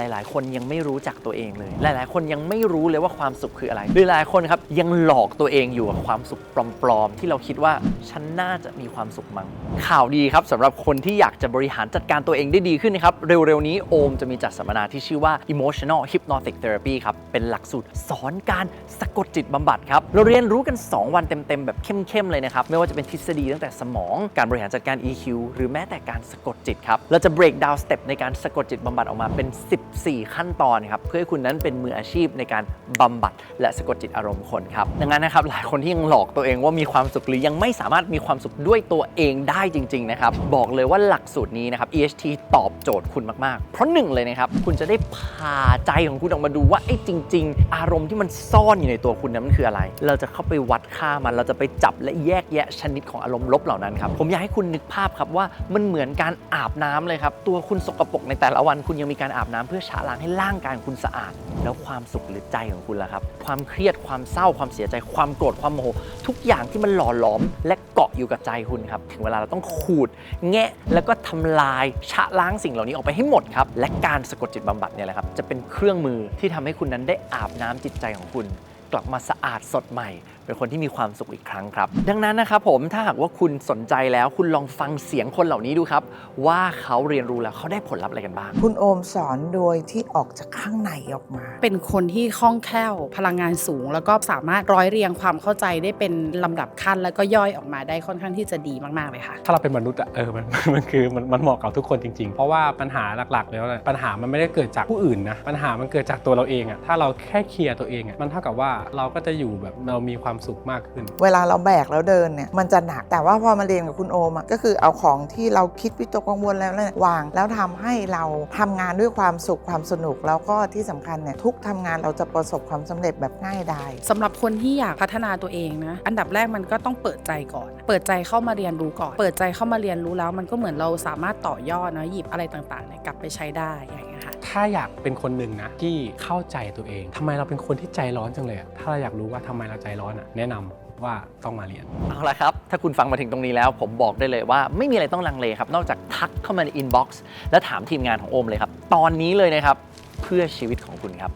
หลาย ๆ คนยังไม่รู้จักตัวเองเลย หลาย ๆ คนยังไม่รู้เลยว่าความสุขคืออะไร หรือหลายคนครับยังหลอกตัวเองอยู่กับความสุขปลอม ๆ ที่เราคิดว่าฉันน่าจะมีความสุขมั้ง ข่าวดีครับสำหรับคนที่อยากจะบริหารจัดการตัวเองได้ดีขึ้นนะครับ เร็ว ๆ นี้โอมจะมีจัดสัมมนาที่ชื่อว่า emotional hypnotic therapy ครับ เป็นหลักสูตรสอนการสะกดจิตบำบัดครับ เราเรียนรู้กัน 2 วันเต็ม ๆ แบบเข้ม ๆ เลยนะครับ ไม่ว่าจะเป็นทฤษฎีตั้งแต่สมอง การบริหารจัดการ EQ หรือแม้แต่การสะกดจิตครับ เราจะ break down step ในการสะกดจิตบำบัดออกมาเป็น14 ขั้นตอนครับเพื่อให้คุณนั้นเป็นมืออาชีพในการบำบัด และสะกดจิตอารมณ์คนครับดังนั้นนะครับหลายคนที่ยังหลอกตัวเองว่ามีความสุขหรือยังไม่สามารถมีความสุขด้วยตัวเองได้จริงๆนะครับบอกเลยว่าหลักสูตรนี้นะครับ EHT ตอบโจทย์คุณมากๆ เพราะหนึ่งเลยนะครับคุณจะได้พาใจของคุณออกมาดูว่าไอ้จริง ๆ อารมณ์ที่มันซ่อนอยู่ในตัวคุณนั้นมันคืออะไร เราจะเข้าไปวัดค่ามันเราจะไปจับและแยกแยะชนิดของอารมณ์ลบเหล่านั้นครับผมอยากให้คุณนึกภาพครับว่ามันเหมือนการอาบน้ำเลยครับตัวคุณสกปรกในแต่ละวันคุณยังมีการอาบน้ำเพื่อชะล้างให้ร่างกายของคุณสะอาด แล้วความสุขหรือใจของคุณล่ะครับ ความเครียดความเศร้าความเสียใจ ความโกรธความโมโห ทุกอย่างที่มันหล่อหลอม และเกาะอยู่กับใจคุณครับถึงเวลาเราต้องขูด แงะแล้วก็ทำลายชะล้างสิ่งเหล่านี้ออกไปให้หมดครับและการสะกดจิตบำบัดเนี่ยแหละครับจะเป็นเครื่องมือที่ทำให้คุณนั้นได้อาบน้ำจิตใจของคุณ กลับมาสะอาดสดใหม่ เป็นคนที่มีความสุขอีกครั้งครับ ดังนั้นนะครับผมถ้าหากว่าคุณสนใจแล้วคุณลองฟังเสียงคนเหล่านี้ดูครับ ว่าเขาเรียนรู้แล้วเขาได้ผลลัพธ์อะไรกันบ้าง คุณโอมสอนโดยที่ออกจากข้างในออกมา เป็นคนที่คล่องแคล่วพลังงานสูง แล้วก็สามารถร้อยเรียงความเข้าใจได้เป็นลำดับขั้น แล้วก็ย่อยออกมาได้ค่อนข้างที่จะดีมากๆเลยค่ะ ถ้าเราเป็นมนุษย์อะเออมันมันคือมันมันเหมาะกับทุกคนจริงๆ เพราะว่าปัญหาหลักๆ แล้วเนี่ยปัญหามันไม่ได้เกิดจากผู้อื่นนะปัญหามันเกิดจากตัวเราเองอะถ้าเราแค่เคลียร์ตัวเองอะมันเท่ากับว่าเราก็จะอยู่แบบเรามีความสุขมากขึ้น เวลาเราแบกแล้วเดินเนี่ยมันจะหนัก แต่ว่าพอมาเรียนกับคุณโอมอะก็คือเอาของที่เราคิดวิตกกังวลแล้วเนี่ยวาง แล้วทำให้เราทำงานด้วยความสุขความสนุก แล้วก็ที่สำคัญเนี่ยทุกทำงานเราจะประสบความสำเร็จแบบง่ายดายสำหรับคนที่อยากพัฒนาตัวเองนะอันดับแรกมันก็ต้องเปิดใจก่อน เปิดใจเข้ามาเรียนรู้ก่อน เปิดใจเข้ามาเรียนรู้แล้วมันก็เหมือนเราสามารถต่อยอดเนอะหยิบอะไรต่างๆเนี่ยกลับไปใช้ได้อย่างเงี้ยค่ะถ้าอยากเป็นคนหนึ่งนะที่เข้าใจตัวเองทำไมเราเป็นคนที่ใจร้อนจังเลยอะถ้าเราอยากรู้ว่าทำไมเราใจร้อนอะแนะนำว่าต้องมาเรียน เอาละครับ ถ้าคุณฟังมาถึงตรงนี้แล้ว ผมบอกได้เลยว่าไม่มีอะไรต้องลังเลครับ นอกจากทักเข้ามาในอินบ็อกซ์และถามทีมงานของโอมเลยครับ ตอนนี้เลยนะครับเพื่อชีวิตของคุณครับ